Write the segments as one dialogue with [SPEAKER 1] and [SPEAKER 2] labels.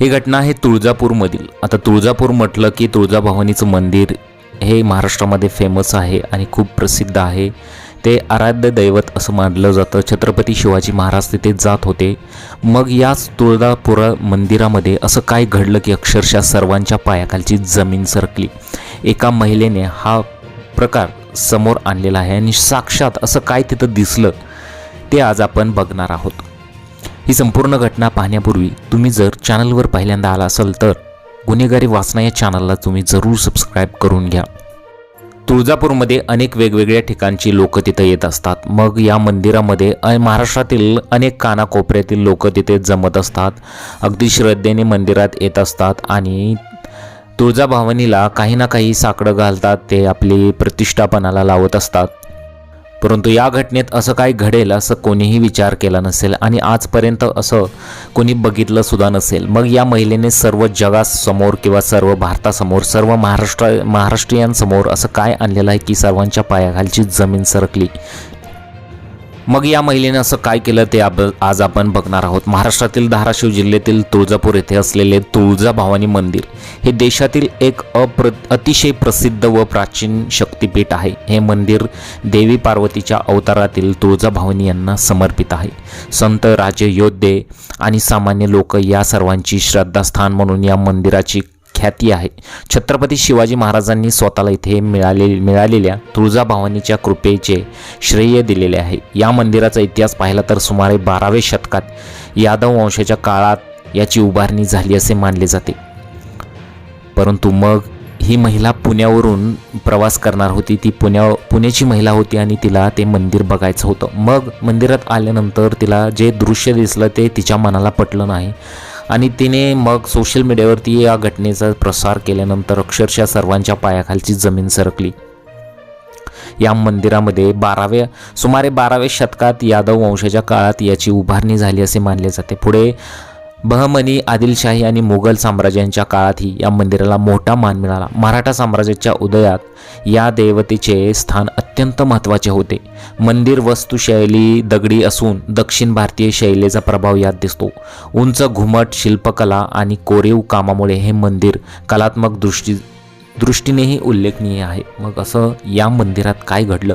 [SPEAKER 1] ही घटना आहे तुळजापूरमधील. आता तुळजापूर म्हटलं की तुळजाभवानीचं मंदिर हे महाराष्ट्रामध्ये फेमस आहे आणि खूप प्रसिद्ध आहे. ते आराध्य दैवत असं मानलं जातं. छत्रपती शिवाजी महाराज तिथे जात होते. मग याच तुळजापूर मंदिरामध्ये असं काय घडलं की अक्षरशः सर्वांच्या पायाखालची जमीन सरकली. एका महिलेने हा प्रकार समोर आणलेला आहे आणि साक्षात असं काय तिथं दिसलं ते आज आपण बघणार आहोत. ही संपूर्ण घटना पाहण्यापूर्वी तुम्ही जर चॅनलवर पहिल्यांदा आला असाल तर गुन्हेगारी वाचना या चॅनलला तुम्ही जरूर सबस्क्राईब करून घ्या. तुळजापूरमध्ये अनेक वेगवेगळ्या ठिकाणची लोक तिथं येत असतात. मग या मंदिरामध्ये महाराष्ट्रातील अनेक कानाकोपऱ्यातील लोक तिथे जमत असतात. अगदी श्रद्धेने मंदिरात येत असतात आणि तुळजाभवानीला काही ना काही साकडं घालतात. ते आपली प्रतिष्ठापनाला लावत असतात. परंतु या घटनेत असं काय घडेल असं कोणीही विचार केला नसेल आणि आजपर्यंत असं कोणी बघितलं सुद्धा नसेल. मग या महिलेने सर्व जगासमोर किंवा सर्व भारतासमोर सर्व महाराष्ट्र महाराष्ट्रीयांसमोर असं काय आणलेलं आहे की सर्वांच्या पायाखालची जमीन सरकली? मग या महिलेनं असं काय केलं ते आप आज आपण बघणार आहोत. महाराष्ट्रातील धाराशिव जिल्ह्यातील तुळजापूर येथे असलेले तुळजाभवानी मंदिर हे देशातील एक अप्र अतिशय प्रसिद्ध व प्राचीन शक्तिपीठ आहे. हे मंदिर देवी पार्वतीच्या अवतारातील तुळजाभवानी यांना समर्पित आहे. संत राजे योद्धे आणि सामान्य लोक या सर्वांची श्रद्धास्थान म्हणून या मंदिराची ख्याती आहे. छत्रपती शिवाजी महाराजांनी स्वतःला इथे मिळाले मिळालेल्या तुळजाभवानीच्या कृपेचे श्रेय दिलेले आहे. या मंदिराचा इतिहास पाहिला तर सुमारे बाराव्या शतकात यादव वंशाच्या काळात याची उभारणी झाली असे मानले जाते. परंतु मग ही महिला पुण्यावरून प्रवास करणार होती. ती पुण्या पुण्याची महिला होती आणि तिला ते मंदिर बघायचं होतं. मग मंदिरात आल्यानंतर तिला जे दृश्य दिसलं ते तिच्या मनाला पटलं नाही. आणि तिने मग सोशल मीडियावरती या घटनेचा प्रसार केल्यानंतर अक्षरशः सर्वांच्या पायाखालची जमीन सरकली. या मंदिरामध्ये बाराव्या सुमारे बाराव्या शतकात यादव वंशाच्या काळात याची उभारणी झाली असे मानले जाते. पुढे बहमनी आदिलशाही आणि मुघल साम्राज्यांच्या काळातही या मंदिराला मोठा मान मिळाला. मराठा साम्राज्याच्या उदयात या देवतेचे स्थान अत्यंत महत्त्वाचे होते. मंदिर वस्तुशैली दगडी असून दक्षिण भारतीय शैलीचा प्रभाव यात दिसतो. उंच घुमट शिल्पकला आणि कोरीव कामामुळे हे मंदिर कलात्मक दृष्टी दृष्टीनेही उल्लेखनीय आहे. मग असं या मंदिरात काय घडलं?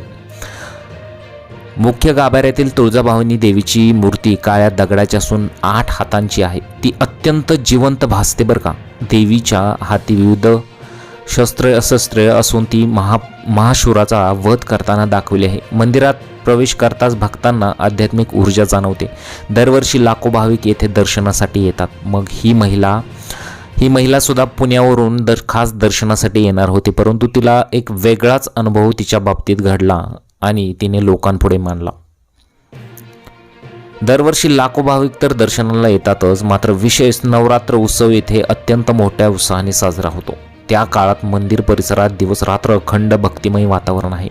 [SPEAKER 1] मुख्य गाभाऱ्यातील तुळजाभवानी देवीची मूर्ती काळ्या दगडाची असून आठ हातांची आहे. ती अत्यंत जिवंत भासते बरं का. देवीच्या हाती विविध शस्त्र अशस्त्र असून ती महा महाशुराचा वध करताना दाखवली आहे. मंदिरात प्रवेश करताच भक्तांना आध्यात्मिक ऊर्जा जाणवते. दरवर्षी लाखो भाविक येथे दर्शनासाठी येतात. मग ही महिला ही महिलासुद्धा पुण्यावरून दर खास दर्शनासाठी येणार होती परंतु तिला एक वेगळाच अनुभव तिच्या बाबतीत घडला. आणि तिने लोकांपुढे मांडला दरवर्षी लाखो भाविक तर दर्शनाला येतातच मात्र विशेष नवरात्र उत्सव येथे अत्यंत मोठ्या उत्साहाने साजरा होतो. त्या काळात मंदिर परिसरात दिवस रात्र अखंड भक्तिमय वातावरण आहे.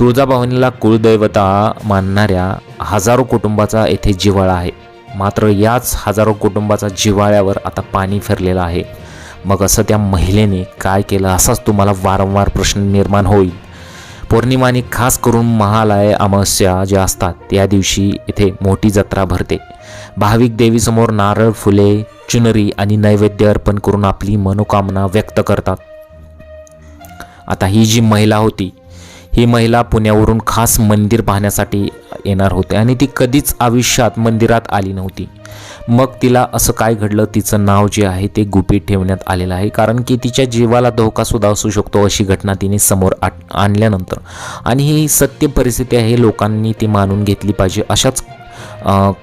[SPEAKER 1] तुळजाभवानीला कुळदैवता मानणाऱ्या हजारो कुटुंबाचा येथे जिव्हाळा आहे. मात्र याच हजारो कुटुंबाचा जिव्हाळ्यावर आता पाणी फिरलेलं आहे. मग असं त्या महिलेने काय केलं असाच तुम्हाला वारंवार प्रश्न निर्माण होईल. पौर्णिमा आणि खास करून महालय अमावस्या ज्या असतात त्या दिवशी इथे मोठी जत्रा भरते. भाविक देवीसमोर नारळ फुले चुनरी आणि नैवेद्य अर्पण करून आपली मनोकामना व्यक्त करतात. आता ही जी महिला होती ही महिला पुण्यावरून खास मंदिर पाहण्यासाठी येणार होते आणि ती कधीच आयुष्यात मंदिरात आली नव्हती. मग तिला असं काय घडलं? तिचं नाव जे आहे ते गुपित ठेवण्यात आलेलं आहे कारण की तिच्या जीवाला धोकासुद्धा असू शकतो अशी घटना तिने समोर आणल्यानंतर. आणि ही सत्य परिस्थिती आहे लोकांनी ती मानून घेतली पाहिजे. अशाच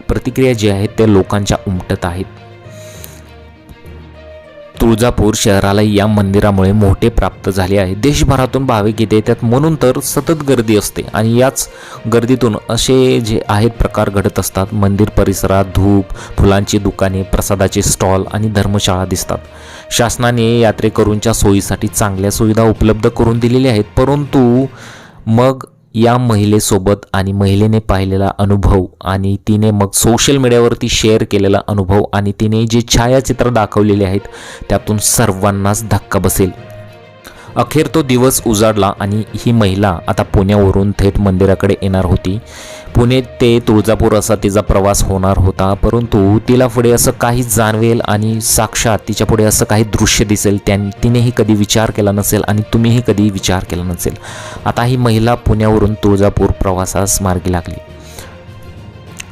[SPEAKER 1] प्रतिक्रिया जी आहेत त्या लोकांच्या उमटत आहेत. तुळजापूर शहराला या मंदिरामुळे मोठे प्राप्त झाले आहे. देशभरातून भाविक इथे येतात म्हणून तर सतत गर्दी असते आणि याच गर्दीतून असे जे आहेत प्रकार घडत असतात. मंदिर परिसरात धूप फुलांची दुकाने प्रसादाचे स्टॉल आणि धर्मशाळा दिसतात. शासनाने यात्रेकरूंच्या सोयीसाठी चांगल्या सुविधा उपलब्ध करून दिलेल्या आहेत परंतु मग या महिलेसोबत आणि महिलेने पाहिलेला अनुभव आणि तिने मग सोशल मीडियावरती शेअर केलेला अनुभव आणि तिने जे छायाचित्र दाखवलेले आहेत त्यातून सर्वांनाच धक्का बसेल. अखेर तो दिवस उजाडला आणि ही महिला आता पुण्यावरून थेट मंदिराकडे येणार होती. पुणे ते तुळजापूर असा तिचा प्रवास होणार होता. परंतु तिला पुढे असं काही जाणवेल आणि साक्षात तिच्या पुढे असं काही दृश्य दिसेल त्या तिनेही कधी विचार केला नसेल आणि तुम्हीही कधी विचार केला नसेल. आता ही महिला पुण्यावरून तुळजापूर प्रवासास मार्गी लागली.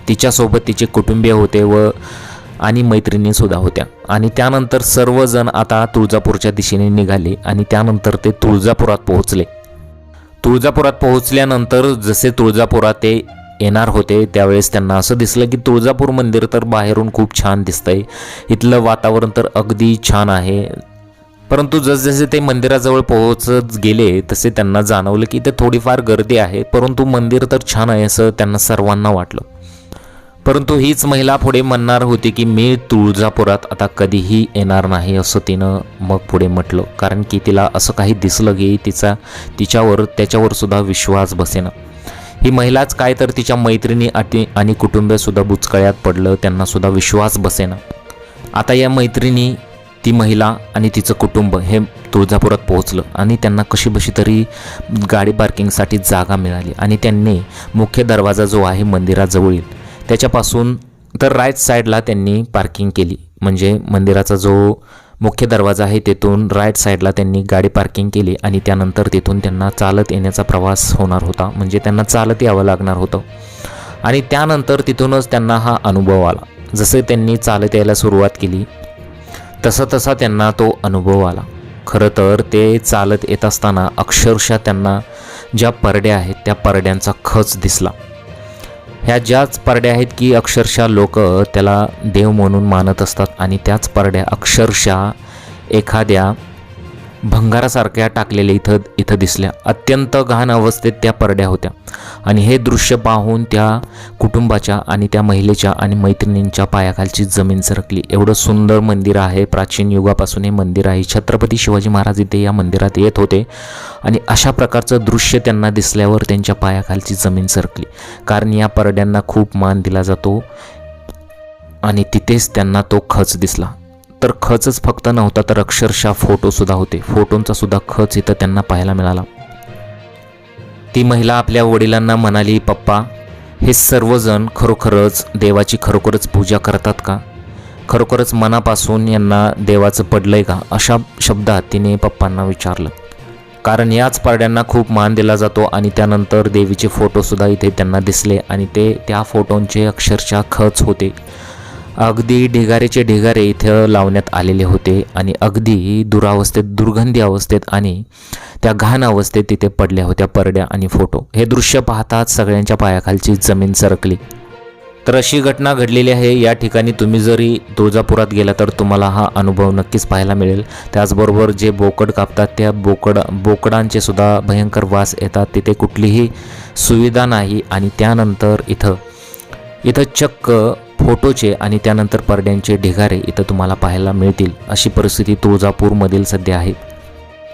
[SPEAKER 1] तिच्यासोबत तिचे कुटुंबीय होते व आणि मैत्रिणीसुद्धा होत्या. आणि त्यानंतर सर्वजण आता तुळजापूरच्या दिशेने निघाले आणि त्यानंतर ते तुळजापुरात पोहोचले. तुळजापुरात पोहोचल्यानंतर जसे तुळजापुरात ते येणार होते त्यावेळेस त्यांना असं दिसलं की तुळजापूर मंदिर तर बाहेरून खूप छान दिसतंय. इथलं वातावरण तर अगदी छान आहे. परंतु जसजसे ते मंदिराजवळ पोहोचत गेले तसे त्यांना जाणवलं की इथे थोडीफार गर्दी आहे परंतु मंदिर तर छान आहे असं त्यांना सर्वांना वाटलं. परंतु हीच महिला पुढे म्हणणार होती की मी तुळजापुरात आता कधीही येणार नाही असं तिनं मग पुढे म्हटलं. कारण की तिला असं काही दिसलं की तिचा तिच्यावर त्याच्यावर सुद्धा विश्वास बसेना. ही महिलाच काय तर तिच्या मैत्रिणी अटी आणि कुटुंबसुद्धा बुचकळ्यात पडलं त्यांनासुद्धा विश्वास बसेना. आता या मैत्रिणी ती महिला आणि तिचं कुटुंब हे तुळजापुरात पोहोचलं आणि त्यांना कशी बशी तरी गाडी पार्किंगसाठी जागा मिळाली आणि त्यांनी मुख्य दरवाजा जो आहे मंदिराजवळील त्याच्यापासून तर राईट साईडला त्यांनी पार्किंग केली. म्हणजे मंदिराचा जो मुख्य दरवाजा आहे तेथून राईट साईडला त्यांनी गाडी पार्किंग केली आणि त्यानंतर तिथून त्यांना चालत येण्याचा प्रवास होणार होता. म्हणजे त्यांना चालत यावं लागणार होतं. आणि त्यानंतर तिथूनच त्यांना हा अनुभव आला. जसे त्यांनी चालत यायला सुरुवात केली तसा तसा त्यांना तो अनुभव आला. खरं तर ते चालत येत असताना अक्षरशः त्यांना ज्या परड्या आहेत त्या परड्यांचा खच दिसला. ह्या ज्याच पारड्या आहेत की अक्षरशः लोक त्याला देव म्हणून मानत असतात आणि त्याच पारड्या अक्षरशः एखाद्या भंगारासारख्या टाकलेल्या इथं इथं दिसल्या. अत्यंत घाण अवस्थेत त्या परड्या होत्या. आणि हे दृश्य पाहून त्या कुटुंबाच्या आणि त्या महिलेच्या आणि मैत्रिणींच्या पायाखालची जमीन सरकली. एवढं सुंदर मंदिर आहे. प्राचीन युगापासून हे मंदिर आहे. छत्रपती शिवाजी महाराज इथे या मंदिरात येत होते. आणि अशा प्रकारचं दृश्य त्यांना दिसल्यावर त्यांच्या पायाखालची जमीन सरकली. कारण या परड्यांना खूप मान दिला जातो. आणि तिथेच त्यांना तो खच दिसला. तर खचच फक्त नव्हता तर अक्षरशः फोटोसुद्धा होते. फोटोंचा सुद्धा खच इथं त्यांना पाहायला मिळाला. ती महिला आपल्या वडिलांना म्हणाली पप्पा हे सर्वजण खरोखरच देवाची खरोखरच पूजा करतात का? खरोखरच मनापासून यांना देवाचं पडलंय का? अशा शब्दात तिने पप्पांना विचारलं. कारण याच पारड्यांना खूप मान दिला जातो आणि त्यानंतर देवीचे फोटोसुद्धा इथे त्यांना दिसले आणि ते त्या फोटोंचे अक्षरशः खच होते. अगदी ढिगारेचे ढिगारे इथं लावण्यात आलेले होते आणि अगदी दुरावस्थेत दुर्गंधी अवस्थेत आणि त्या घाण अवस्थेत तिथे पडल्या होत्या परड्या आणि फोटो. हे दृश्य पाहताच सगळ्यांच्या पायाखालची जमीन सरकली. तर अशी घटना घडलेली आहे. या ठिकाणी तुम्ही जरी तुळजापुरात गेला तर तुम्हाला हा अनुभव नक्कीच पाहायला मिळेल. त्याचबरोबर जे बोकड कापतात त्या बोकड बोकडांचे सुद्धा भयंकर वास येतात. तिथे कुठलीही सुविधा नाही आणि त्यानंतर इथं इथं चक्क फोटोचे आणि त्यानंतर परड्यांचे ढिगारे इथं तुम्हाला पाहायला मिळतील. अशी परिस्थिती तुळजापूरमधील सध्या आहे.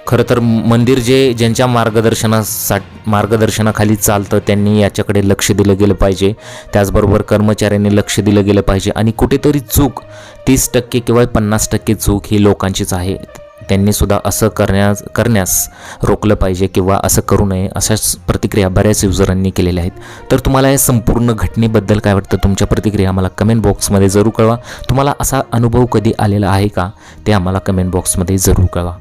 [SPEAKER 1] खरं तर मंदिर जे ज्यांच्या मार्गदर्शनासा मार्गदर्शनाखाली चालतं त्यांनी याच्याकडे लक्ष दिलं गेलं पाहिजे. त्याचबरोबर कर्मचाऱ्यांनी लक्ष दिलं गेलं पाहिजे. आणि कुठेतरी चूक तीस टक्के किंवा पन्नास टक्के चूक ही लोकांचीच आहे. त्यांनीसुद्धा असं करण्यास करण्यास रोखलं पाहिजे किंवा असं करू नये अशाच प्रतिक्रिया बऱ्याच युजरांनी केलेल्या आहेत. तर तुम्हाला या संपूर्ण घटनेबद्दल काय वाटतं? तुमच्या प्रतिक्रिया आम्हाला कमेंट बॉक्समध्ये जरूर कळवा. तुम्हाला असा अनुभव कधी आलेला आहे का? ते आम्हाला कमेंट बॉक्समध्ये जरूर कळवा.